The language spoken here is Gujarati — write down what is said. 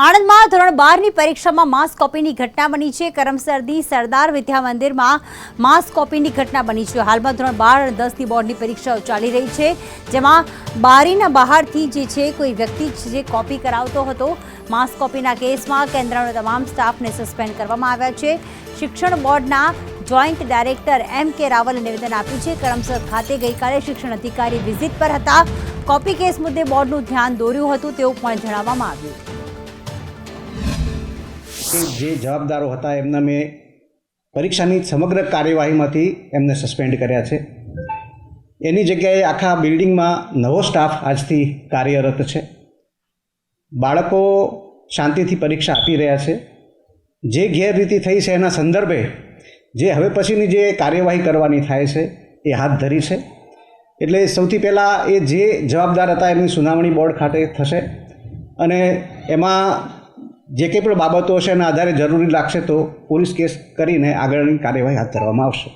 આણંદમાં ધોરણ બારની પરીક્ષામાં માસ કોપીની ઘટના બની છે. કરમસરદી, સરદાર વિદ્યા મંદિરમાં માસ કોપીની ઘટના બની છે. હાલમાં ધોરણ બાર અને દસની બોર્ડની પરીક્ષાઓ ચાલી રહી છે, જેમાં બારીના બહારથી જે છે કોઈ વ્યક્તિ જે કોપી કરાવતો હતો, માસ કોપીના કેસમાં કેન્દ્રનો તમામ સ્ટાફને સસ્પેન્ડ કરવામાં આવ્યા છે. શિક્ષણ બોર્ડના જોઈન્ટ ડાયરેક્ટર એમ કે રાવલે નિવેદન આપ્યું છે. કરમસર ખાતે ગઈકાલે શિક્ષણ અધિકારી વિઝિટ પર હતા. કોપી કેસ મુદ્દે બોર્ડનું ધ્યાન દોર્યું હતું તેવું પણ જણાવવામાં આવ્યું. કે જે જવાબદારો હતા એમના મેં પરીક્ષાની સમગ્ર કાર્યવાહીમાંથી એમને સસ્પેન્ડ કર્યા છે. એની જગ્યાએ આખા બિલ્ડિંગમાં નવો સ્ટાફ આજથી કાર્યરત છે. બાળકો શાંતિથી પરીક્ષા આપી રહ્યા છે. જે ગેરરીતિ થઈ છે એના સંદર્ભે જે હવે પછીની જે કાર્યવાહી કરવાની થાય છે એ હાથ ધરી છે. એટલે સૌથી પહેલાં એ જે જવાબદાર હતા એમની સુનાવણી બોર્ડ ખાતે થશે અને એમાં જે કંઈ પણ બાબતો હશે એના આધારે જરૂરી લાગશે તો પોલીસ કેસ કરીને આગળની કાર્યવાહી હાથ ધરવામાં આવશે.